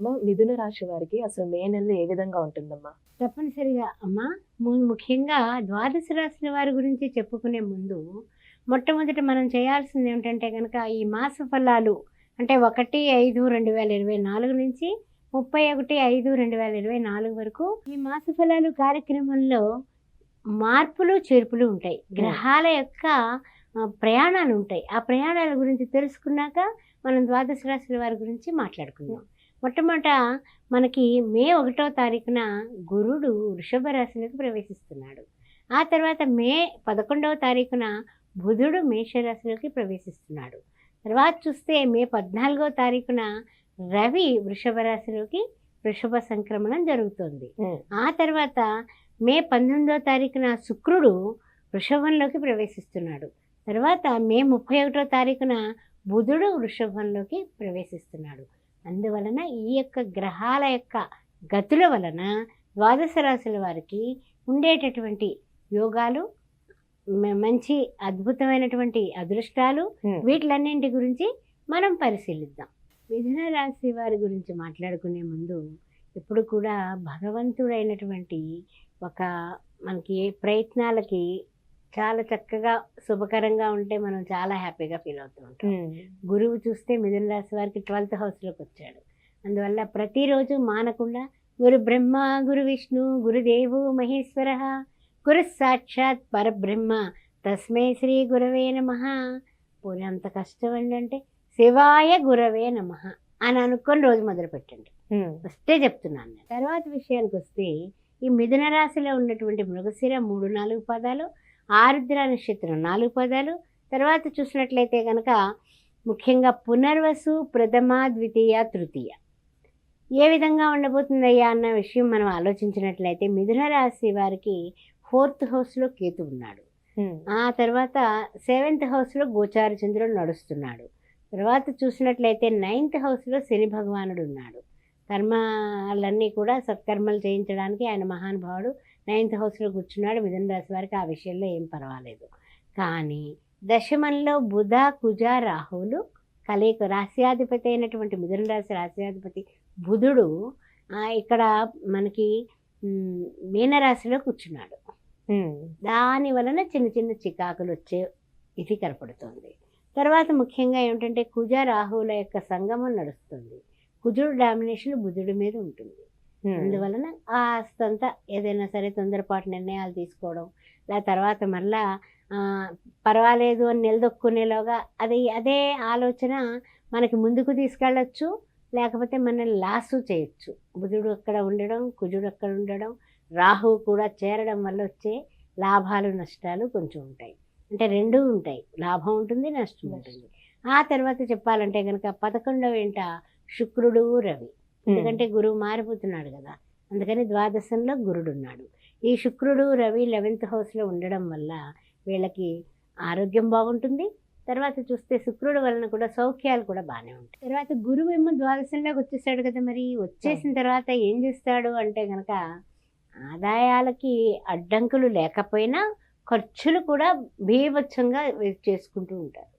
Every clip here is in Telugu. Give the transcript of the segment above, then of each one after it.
అమ్మ మిథున రాశి వారికి అసలు మే నెలలో ఏ విధంగా ఉంటుందమ్మా? తప్పనిసరిగా అమ్మా ముఖ్యంగా ద్వాదశ రాశుల వారి గురించి చెప్పుకునే ముందు మొట్టమొదట మనం చేయాల్సింది ఏమిటంటే కనుక ఈ మాస ఫలాలు అంటే ఒకటి ఐదు రెండు వేల ఇరవై నాలుగు నుంచి ముప్పై ఒకటి ఐదు రెండు వేల ఇరవై నాలుగు వరకు ఈ మాస ఫలాలు కార్యక్రమంలో మార్పులు చేర్పులు ఉంటాయి. గ్రహాల యొక్క ప్రయాణాలు ఉంటాయి. ఆ ప్రయాణాల గురించి తెలుసుకున్నాక మనం ద్వాదశ రాశుల వారి గురించి మాట్లాడుకుందాం. మొట్టమొదట మనకి మే ఒకటో తారీఖున గురుడు వృషభ రాశిలోకి ప్రవేశిస్తున్నాడు. ఆ తర్వాత మే పదకొండవ తారీఖున బుధుడు మేషరాశిలోకి ప్రవేశిస్తున్నాడు. తర్వాత చూస్తే మే పద్నాలుగో తారీఖున రవి వృషభ రాశిలోకి వృషభ సంక్రమణం జరుగుతుంది. ఆ తర్వాత మే పంతొమ్మిదో తారీఖున శుక్రుడు వృషభంలోకి ప్రవేశిస్తున్నాడు. తర్వాత మే ముప్పై ఒకటో తారీఖున బుధుడు వృషభంలోకి ప్రవేశిస్తున్నాడు. అందువలన ఈ యొక్క గ్రహాల యొక్క గతుల వలన ద్వాదశ రాశుల వారికి ఉండేటటువంటి యోగాలు మంచి అద్భుతమైనటువంటి అదృష్టాలు వీటిలన్నింటి గురించి మనం పరిశీలిద్దాం. మిథున రాశి వారి గురించి మాట్లాడుకునే ముందు ఎప్పుడు కూడా భగవంతుడైనటువంటి ఒక మనకి ప్రయత్నాలకి చాలా చక్కగా శుభకరంగా ఉంటే మనం చాలా హ్యాపీగా ఫీల్ అవుతూ ఉంటాం. గురువు చూస్తే మిథున రాశి వారికి ట్వెల్త్ హౌస్లోకి వచ్చాడు. అందువల్ల ప్రతిరోజు మానకుండా గురు బ్రహ్మ గురు విష్ణు గురుదేవు మహేశ్వర గురు సాక్షాత్ పరబ్రహ్మ తస్మై శ్రీ గురవే నమ. పోనీ అంత కష్టం ఏంటంటే శివాయ గురవే నమ అని అనుకొని రోజు మొదలు పెట్టండి ఫస్టే చెప్తున్నాను నేను. తర్వాత విషయానికి వస్తే ఈ మిథున రాశిలో ఉన్నటువంటి మృగశిర మూడు నాలుగు పదాలు ఆరుద్ర నక్షత్రం నాలుగు పదాలు. తర్వాత చూసినట్లయితే కనుక ముఖ్యంగా పునర్వసు ప్రథమ ద్వితీయ తృతీయ. ఏ విధంగా ఉండబోతుందయ్యా అన్న విషయం మనం ఆలోచించినట్లయితే మిథున రాశి వారికి ఫోర్త్ హౌస్లో కేతు ఉన్నాడు. ఆ తర్వాత సెవెంత్ హౌస్లో గోచార చంద్రుడు నడుస్తున్నాడు. తర్వాత చూసినట్లయితే నైన్త్ హౌస్లో శని భగవానుడు ఉన్నాడు. కర్మాలన్నీ కూడా సత్కర్మలు చేయించడానికి ఆయన మహానుభావుడు నైన్త్ హౌస్లో కూర్చున్నాడు మిథున రాశి వారికి ఆ విషయంలో ఏం పర్వాలేదు. కానీ దశమంలో బుధ కుజ రాహువులు కలయిక రాశ్యాధిపతి అయినటువంటి మిథున రాశి రాశ్యాధిపతి బుధుడు ఇక్కడ మనకి మీనరాశిలో కూర్చున్నాడు. దాని వలన చిన్న చిన్న చికాకులు వచ్చే ఇది కనపడుతుంది. తర్వాత ముఖ్యంగా ఏమిటంటే కుజ రాహువుల యొక్క సంగమం నడుస్తుంది. కుజుడు డామినేషన్ బుధుడి మీద ఉంటుంది. అందువలన ఆ ఆస్తంతా ఏదైనా సరే తొందరపాటు నిర్ణయాలు తీసుకోవడం లేదా తర్వాత మళ్ళా ఆ, పర్వాలేదు అని నిలదొక్కునేలోగా అది అదే ఆలోచన మనకి ముందుకు తీసుకెళ్ళచ్చు లేకపోతే మనల్ని లాసు చేయొచ్చు. బుధుడు అక్కడ ఉండడం కుజుడు అక్కడ ఉండడం రాహువు కూడా చేరడం వల్ల వచ్చే లాభాలు నష్టాలు కొంచెం ఉంటాయి. అంటే రెండూ ఉంటాయి. లాభం ఉంటుంది నష్టం ఉంటుంది. ఆ తర్వాత చెప్పాలంటే కనుక పదకొండవ ఏంట శుక్రుడు రవి. ఎందుకంటే గురువు మారిపోతున్నాడు కదా. అందుకని ద్వాదశంలో గురుడు ఉన్నాడు ఈ శుక్రుడు రవి లెవెన్త్ హౌస్లో ఉండడం వల్ల వీళ్ళకి ఆరోగ్యం బాగుంటుంది. తర్వాత చూస్తే శుక్రుడు వలన కూడా సౌఖ్యాలు కూడా బాగానే ఉంటాయి. తర్వాత గురువు ఏమో ద్వాదశంలోకి వచ్చేసాడు కదా మరి. వచ్చేసిన తర్వాత ఏం చేస్తాడు అంటే కనుక ఆదాయాలకి అడ్డంకులు లేకపోయినా ఖర్చులు కూడా బీభత్సంగా చేసుకుంటూ ఉంటారు.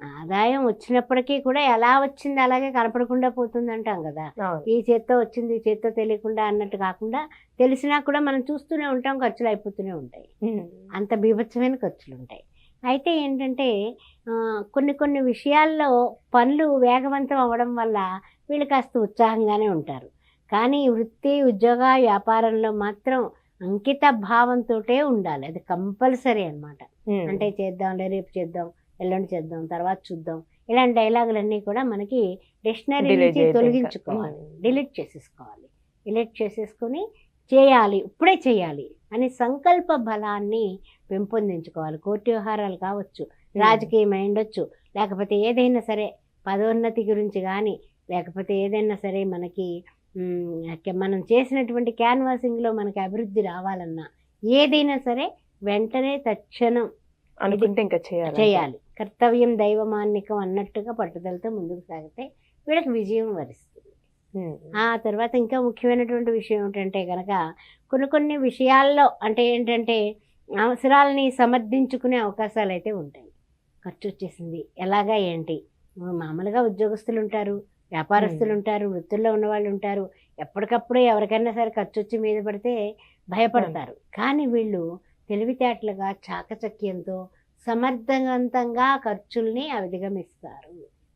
ఆదాయం వచ్చినప్పటికీ కూడా ఎలా వచ్చింది అలాగే కనపడకుండా పోతుంది అంటాం కదా ఈ చేత్తో వచ్చింది ఈ చేత్తో తెలియకుండా అన్నట్టు కాకుండా తెలిసినా కూడా మనం చూస్తూనే ఉంటాం ఖర్చులు అయిపోతూనే ఉంటాయి. అంత బీభత్సమైన ఖర్చులు ఉంటాయి. అయితే ఏంటంటే కొన్ని కొన్ని విషయాల్లో పనులు వేగవంతం అవ్వడం వల్ల వీళ్ళు కాస్త ఉత్సాహంగానే ఉంటారు. కానీ వృత్తి ఉద్యోగ వ్యాపారంలో మాత్రం అంకిత భావంతో ఉండాలి. అది కంపల్సరీ అన్నమాట. అంటే చేద్దాంలే రేపు చేద్దాం ఎల్లుండి చేద్దాం తర్వాత చూద్దాం. ఇలాంటి డైలాగులన్నీ కూడా మనకి డిక్షనరీ నుంచి తొలగించుకోవాలి. డిలీట్ చేసేసుకోవాలి. డిలీట్ చేసేసుకొని చేయాలి ఇప్పుడే చేయాలి అని సంకల్ప బలాన్ని పెంపొందించుకోవాలి. కోర్టు వ్యవహారాలు కావచ్చు రాజకీయం అయి ఉండొచ్చు లేకపోతే ఏదైనా సరే పదోన్నతి గురించి కానీ లేకపోతే ఏదైనా సరే మనకి మనం చేసినటువంటి క్యాన్వాసింగ్లో మనకి అభివృద్ధి రావాలన్నా ఏదైనా సరే వెంటనే తక్షణం అనుకుంటే ఇంకా చేయాలి చేయాలి. కర్తవ్యం దైవమాన్నికం అన్నట్టుగా పట్టుదలతో ముందుకు సాగితే వీళ్ళకి విజయం వరిస్తుంది. ఆ తర్వాత ఇంకా ముఖ్యమైనటువంటి విషయం ఏమిటంటే కనుక కొన్ని కొన్ని విషయాల్లో అంటే ఏంటంటే అవసరాలని సమర్థించుకునే అవకాశాలు అయితే ఉంటాయి. ఖర్చు వచ్చేసింది. ఎలాగా ఏంటి? మామూలుగా ఉద్యోగస్తులు ఉంటారు వ్యాపారస్తులు. ఉంటారు వృత్తుల్లో ఉన్న వాళ్ళు ఉంటారు. ఎప్పటికప్పుడు ఎవరికైనా సరే ఖర్చు వచ్చి మీద పడితే భయపడతారు. కానీ వీళ్ళు తెలివితేటలుగా చాకచక్యంతో సమర్థవంతంగా ఖర్చుల్ని అధిగమిస్తారు.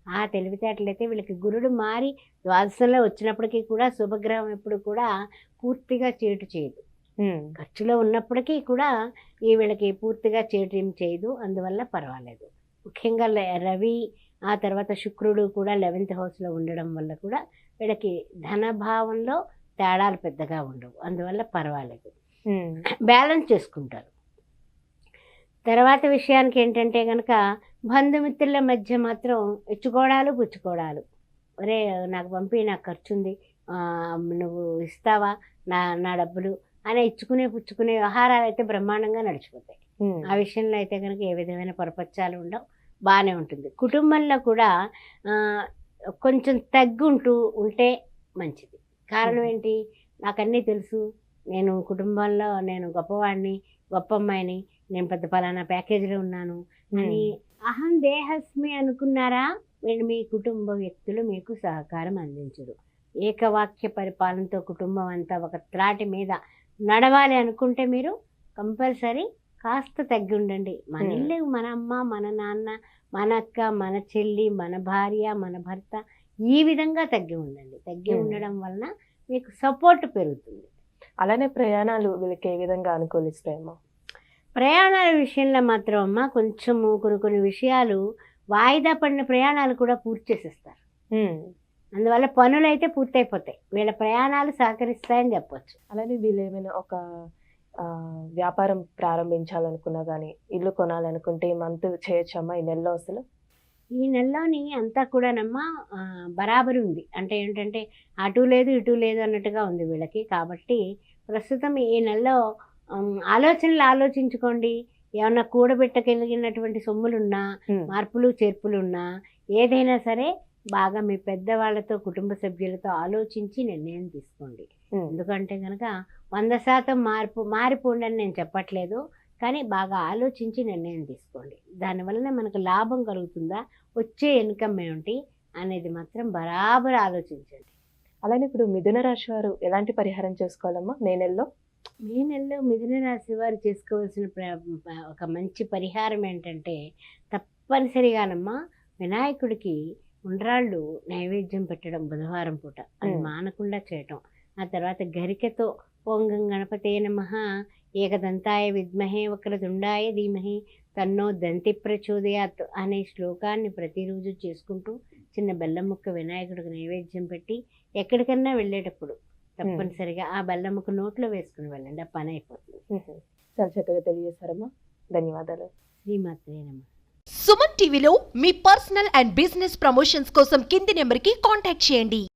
ఆ తెలివితేటలు అయితే వీళ్ళకి గురుడు మారి ద్వాదశంలో వచ్చినప్పటికీ కూడా శుభగ్రహం ఎప్పుడు కూడా పూర్తిగా చేటు చేయదు. ఖర్చులో ఉన్నప్పటికీ కూడా ఈ వీళ్ళకి పూర్తిగా చేటు ఏం చేయదు. అందువల్ల పర్వాలేదు. ముఖ్యంగా రవి ఆ తర్వాత శుక్రుడు కూడా లెవెన్త్ హౌస్లో ఉండడం వల్ల కూడా వీళ్ళకి ధనభావంలో తేడాలు పెద్దగా ఉండవు. అందువల్ల పర్వాలేదు. బ్యాలెన్స్ చేసుకుంటారు. తర్వాత విషయానికి ఏంటంటే కనుక బంధుమిత్రుల మధ్య మాత్రం ఇచ్చుకోవడాలు పుచ్చుకోవడాలు ఒరే నాకు పంపి నాకు ఖర్చు ఉంది నువ్వు ఇస్తావా? నా నా డబ్బులు అని ఇచ్చుకునే పుచ్చుకునే వ్యవహారాలు అయితే బ్రహ్మాండంగా నడిచిపోతాయి. ఆ విషయంలో అయితే కనుక ఏ విధమైన పొరపచ్చాలు ఉండవు. బాగానే ఉంటుంది. కుటుంబంలో కూడా కొంచెం తగ్గుంటూ ఉంటే మంచిది. కారణం. ఏంటి? నాకు అన్నీ తెలుసు. నేను కుటుంబంలో నేను గొప్పవాడిని గొప్ప అమ్మాయిని నేను పెద్ద పలానా ప్యాకేజీలో ఉన్నాను. అని అహం దేహస్మి అనుకున్నారా? వీళ్ళు మీ కుటుంబ వ్యక్తులు మీకు సహకారం అందించరు. ఏకవాక్య పరిపాలనతో కుటుంబం అంతా ఒక త్రాటి మీద నడవాలి అనుకుంటే మీరు కంపల్సరీ కాస్త తగ్గి ఉండండి. మన Hmm. ఇల్లు మన అమ్మ మన నాన్న మన అక్క మన చెల్లి మన భార్య మన భర్త ఈ విధంగా తగ్గి ఉండండి. తగ్గి Hmm. ఉండడం వలన మీకు సపోర్ట్ పెరుగుతుంది. అలానే ప్రయాణాలు వీళ్ళకి ఏ విధంగా అనుకూలిస్తాయేమో ప్రయాణాల విషయంలో మాత్రం అమ్మ కొంచెము కొన్ని కొన్ని విషయాలు వాయిదా పడిన ప్రయాణాలు కూడా పూర్తి చేసేస్తారు. అందువల్ల పనులు అయితే పూర్తయిపోతాయి. వీళ్ళ ప్రయాణాలు సహకరిస్తాయని చెప్పొచ్చు. అలానే వీళ్ళు ఏమైనా ఒక వ్యాపారం ప్రారంభించాలనుకున్నా కానీ ఇల్లు కొనాలనుకుంటే ఈ మంత్ చేయొచ్చమ్మా ఈ నెలలో అసలు? ఈ నెలలోని అంతా కూడానమ్మా బరాబరి ఉంది అంటే ఏంటంటే అటు లేదు ఇటు లేదు అన్నట్టుగా ఉంది వీళ్ళకి. కాబట్టి ప్రస్తుతం ఈ నెలలో ఆలోచనలు ఆలోచించుకోండి. ఏమన్నా కూడబెట్టగలిగినటువంటి సొమ్ములున్నా. మార్పులు చేర్పులు ఉన్నా ఏదైనా సరే బాగా మీ పెద్దవాళ్ళతో కుటుంబ సభ్యులతో ఆలోచించి నిర్ణయం తీసుకోండి. ఎందుకంటే కనుక వంద శాతం మార్పు మారిపోండి అని నేను చెప్పట్లేదు. కానీ బాగా ఆలోచించి నిర్ణయం తీసుకోండి. దానివల్ల మనకు లాభం కలుగుతుందా? వచ్చే ఇన్కమ్ ఏమిటి అనేది మాత్రం బరాబర్ ఆలోచించండి. అలానే ఇప్పుడు మిథున రాశి వారు ఎలాంటి పరిహారం చేసుకోవాలమ్మా? మే నెలలో? మే నెలలో మిథున రాశి వారు చేసుకోవాల్సిన ఒక మంచి పరిహారం ఏంటంటే తప్పనిసరిగానమ్మా వినాయకుడికి ఉండ్రాళ్ళు నైవేద్యం పెట్టడం బుధవారం పూట. అది. మానకుండా చేయటం. ఆ తర్వాత గరికెతో ఓంగం గణపతే నమ. ఏకదంతాయ విద్మహే వక్రతుండాయ ధీమహి. తన్నో దంతి ప్రచోదయాత్ అనే శ్లోకాన్ని ప్రతిరోజు చేసుకుంటూ చిన్న బెల్లం ముక్క వినాయకుడికి నైవేద్యం పెట్టి ఎక్కడికన్నా వెళ్ళేటప్పుడు తప్పనిసరిగా ఆ బెల్లం ముక్క నోట్లో వేసుకుని వెళ్ళండి ఆ పని అయిపోతుంది. చాలా చక్కగా తెలియజేశారమ్మా. ధన్యవాదాలు. శ్రీమాత్రే నమ. సుమన్ టీవీలో మీ పర్సనల్ అండ్ బిజినెస్ ప్రమోషన్స్ కోసం కింది నెంబర్కి కాంటాక్ట్ చేయండి.